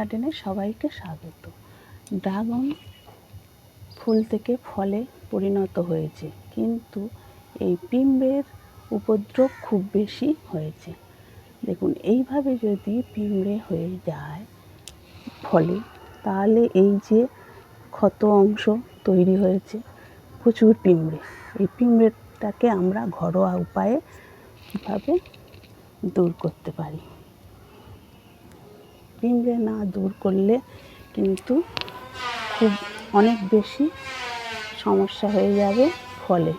গার্ডেনে সবাইকে স্বাগত। ড্রাগন ফুল থেকে ফলে পরিণত হয়েছে, কিন্তু এই পিঁমড়ের উপদ্রব খুব বেশি হয়েছে। দেখুন, এইভাবে যদি পিঁমড়ে হয়ে যায় ফলে, তাহলে এই যে ক্ষত অংশ তৈরি হয়েছে প্রচুর পিঁমড়ে এই পিঁমড়েটাকে আমরা ঘরোয়া উপায়ে কীভাবে দূর করতে পারি? পিঁমড়ে না দূর করলে কিন্তু খুব অনেক বেশি সমস্যা হয়ে যাবে ফলে।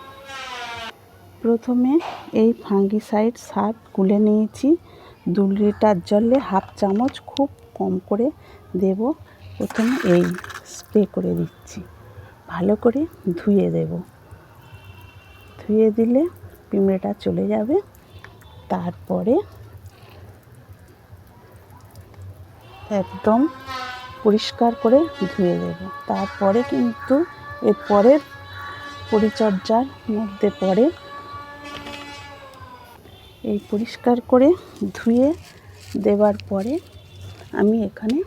প্রথমে এই ফাঙ্গিসাইড সার গুলে নিয়েছি। দু লিটার জলে হাফ চামচ খুব কম করে দেব। প্রথমে এই স্প্রে করে দিচ্ছি। ভালো করে ধুয়ে দেব। ধুয়ে দিলে পিঁমড়েটা চলে যাবে। তারপরে একদম পরিষ্কার করে ধুয়ে দেব তারপরে কিন্তু এর পরের পরিচর্যার মধ্যে পড়ে এই পরিষ্কার করে ধুয়ে দেওয়ার পরে আমি এখানে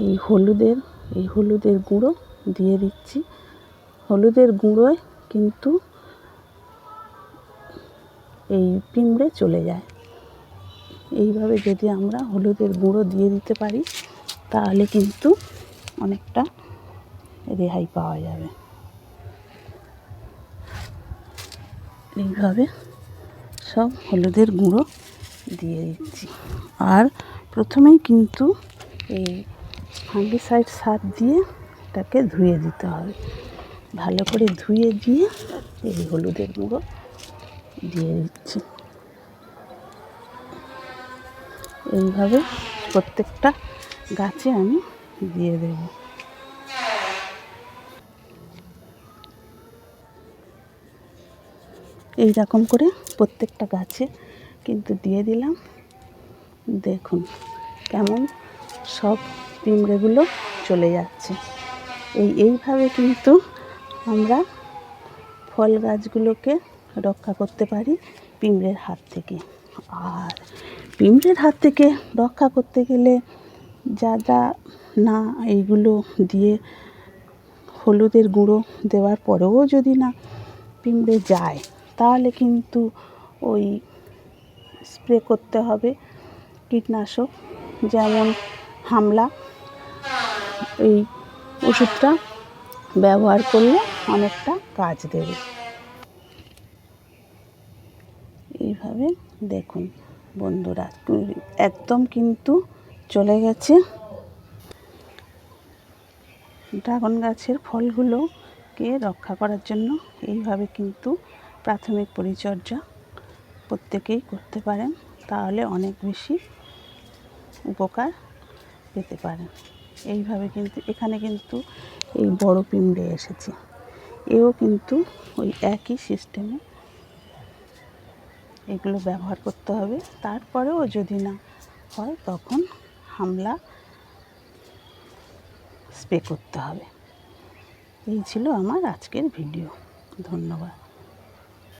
এই হলুদের এই হলুদের গুঁড়ো দিয়ে দিচ্ছি। হলুদের গুঁড়োয় কিন্তু এই পিঁমড়ে চলে যায়। এইভাবে যদি আমরা হলুদের গুঁড়ো দিয়ে দিতে পারি, তাহলে কিন্তু অনেকটা রেহাই পাওয়া যাবে। এইভাবে সব হলুদের গুঁড়ো দিয়ে দিচ্ছি। আর প্রথমেই কিন্তু এই ফাঙ্গিসাইড সার দিয়ে এটাকে ধুয়ে দিতে হবে। ভালো করে ধুয়ে দিয়ে এই হলুদের গুঁড়ো দিয়ে এইভাবে প্রত্যেকটা গাছে আমি দিয়ে দেব। এই রকম করে প্রত্যেকটা গাছে কিন্তু দিয়ে দিলাম। দেখুন কেমন সব পিঁমড়েগুলো চলে যাচ্ছে। এই এইভাবে কিন্তু আমরা ফল গাছগুলোকে রক্ষা করতে পারি পিঁমড়ের হাত থেকে। আর পিঁমড়ের হাত থেকে রক্ষা করতে গেলে যা যা না, এইগুলো দিয়ে হলুদের গুঁড়ো দেওয়ার পরেও যদি না পিঁমড়ে যায়, তাহলে কিন্তু ওই স্প্রে করতে হবে কীটনাশক। যেমন হামলা, এই ওষুধটা ব্যবহার করলে অনেকটা কাজ দেবে। এইভাবে দেখুন বন্ধুরা, একদম কিন্তু চলে গেছে। ড্রাগন গাছের ফলগুলোকে রক্ষা করার জন্য এইভাবে কিন্তু প্রাথমিক পরিচর্যা প্রত্যেকেই করতে পারেন, তাহলে অনেক বেশি উপকার পেতে পারেন। এইভাবে কিন্তু, এখানে কিন্তু এই বড় পিঁমড়ে এসেছে। এও কিন্তু ওই একই সিস্টেমে এগুলো ব্যবহার করতে হবে। তারপরেও যদি না হয়, তখন হামলা স্প্রে করতে হবে। এই ছিল আমার আজকের ভিডিও। ধন্যবাদ।